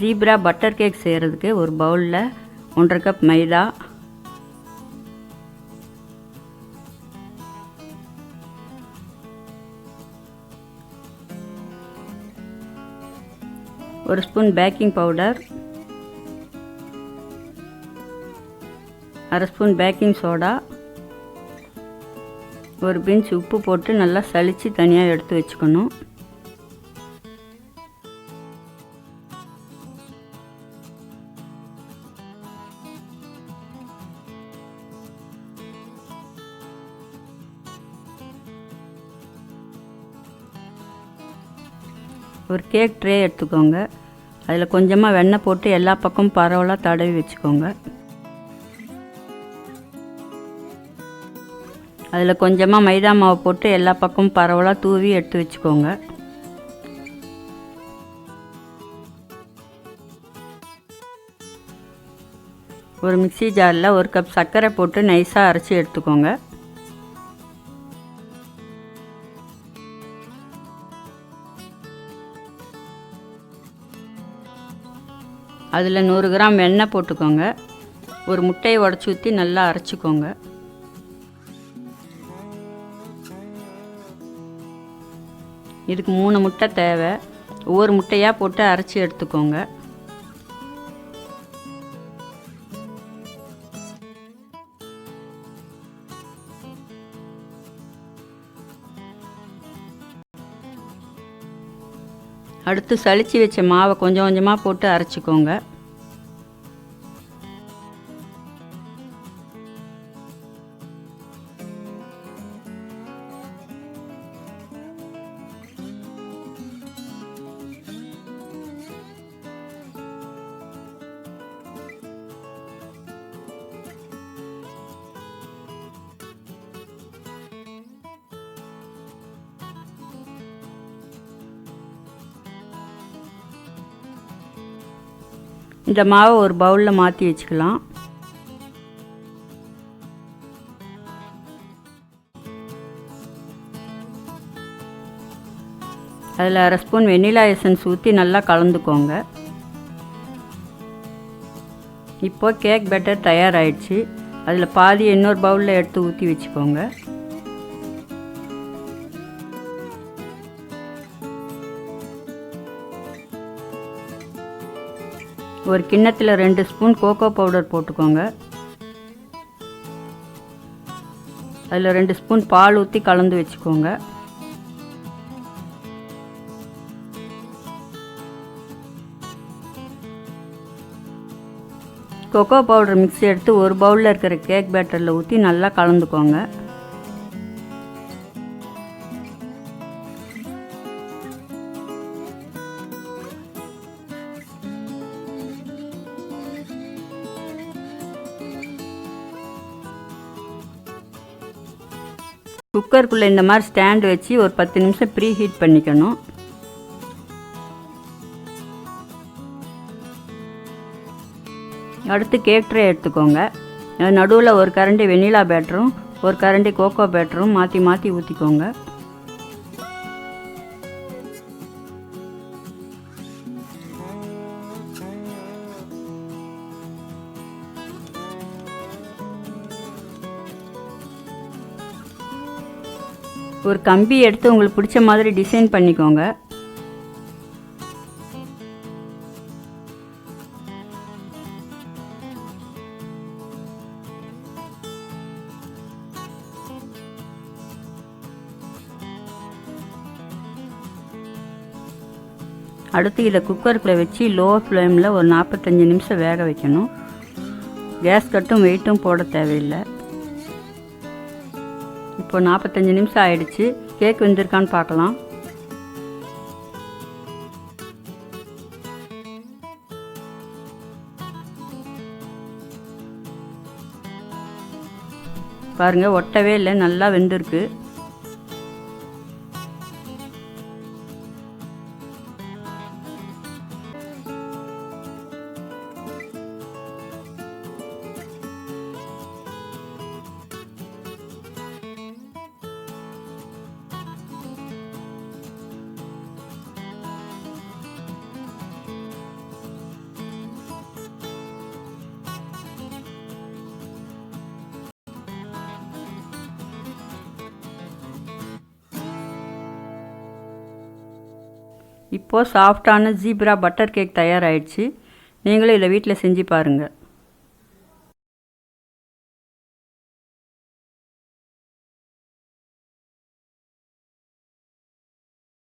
Zebra butter cake செய்கிறதுக்கு ஒரு பவுலில் ஒன்றரை கப் மைதா. ஒரு ஸ்பூன் பேக்கிங் பவுடர். அரை ஸ்பூன் பேக்கிங் சோடா. ஒரு பிஞ்ச் உப்பு போட்டு நல்லா சலித்து தனியாக எடுத்து வச்சுக்கணும். ஒரு கேக் ட்ரே எடுத்துக்கோங்க. அதில் கொஞ்சமாக வெண்ணெய் போட்டு எல்லா பக்கமும் பரவலாக தடவி வச்சுக்கோங்க. அதில் கொஞ்சமாக மைதா மாவு போட்டு எல்லா பக்கமும் பரவலாக தூவி எடுத்து வச்சுக்கோங்க. ஒரு மிக்ஸி ஜாரில் ஒரு கப் சர்க்கரை போட்டு நைஸாக அரைச்சி எடுத்துக்கோங்க. அதில் நூறு கிராம் வெண்ணெய் போட்டுக்கோங்க. ஒரு முட்டையை உடச்சி ஊற்றி நல்லா அரைச்சிக்கோங்க. இதுக்கு மூணு முட்டை தேவை. ஒவ்வொரு முட்டையாக போட்டு அரைச்சி எடுத்துக்கோங்க. அடுத்து சளிச்சு வச்ச மாவை கொஞ்சம் கொஞ்சமாக போட்டு அரைச்சிக்கோங்க. இந்த மாவை ஒரு பவுலில் மாற்றி வச்சுக்கலாம். அதில் அரை ஸ்பூன் வெண்ணிலா எசன்ஸ் ஊற்றி நல்லா கலந்துக்கோங்க. இப்போ கேக் பேட்டர் தயாராகிடுச்சு அதில் பாதி இன்னொரு பவுலில் எடுத்து ஊற்றி வச்சுக்கோங்க. ஒரு கிண்ணத்தில் ரெண்டு ஸ்பூன் கோகோ பவுடர் போட்டுக்கோங்க. அதில் ரெண்டு ஸ்பூன் பால் ஊற்றி கலந்து வச்சுக்கோங்க. கொக்கோ பவுடர் மிக்ஸி எடுத்து ஒரு பவுலில் இருக்கிற கேக் பேட்டரில் ஊற்றி நல்லா கலந்துக்கோங்க. குக்கருக்குள்ளே இந்த மாதிரி ஸ்டாண்ட் வச்சு ஒரு பத்து நிமிஷம் ப்ரீ ஹீட் பண்ணிக்கணும். அடுத்து கேக் ட்ரே எடுத்துக்கோங்க. நடுவில் ஒரு கரண்டி வெனிலா பேட்டரும் ஒரு கரண்டி கோகோ பேட்டரும் மாற்றி மாற்றி ஊற்றிக்கோங்க ஒரு கம்பி எடுத்து உங்களுக்கு பிடிச்ச மாதிரி டிசைன் பண்ணிக்கோங்க. அடுத்து இதை குக்கருக்குள்ளே வச்சு லோ ஃப்ளேமில் ஒரு நாற்பத்தஞ்சு நிமிஷம் வேக வைக்கணும். கேஸ் கட்டும் வெயிட்டும் போட தேவையில்லை. இப்போ நாற்பத்தஞ்சு நிமிஷம் ஆயிடுச்சு. கேக் வெந்திருக்கான்னு பார்க்கலாம். பாருங்கள் ஒட்டவே இல்லை நல்லா வெந்திருக்கு. இப்போது சாஃப்டான ஜீப்ரா பட்டர் கேக் தயாராகிடுச்சு நீங்களும் இதை வீட்டில் செஞ்சு பாருங்கள்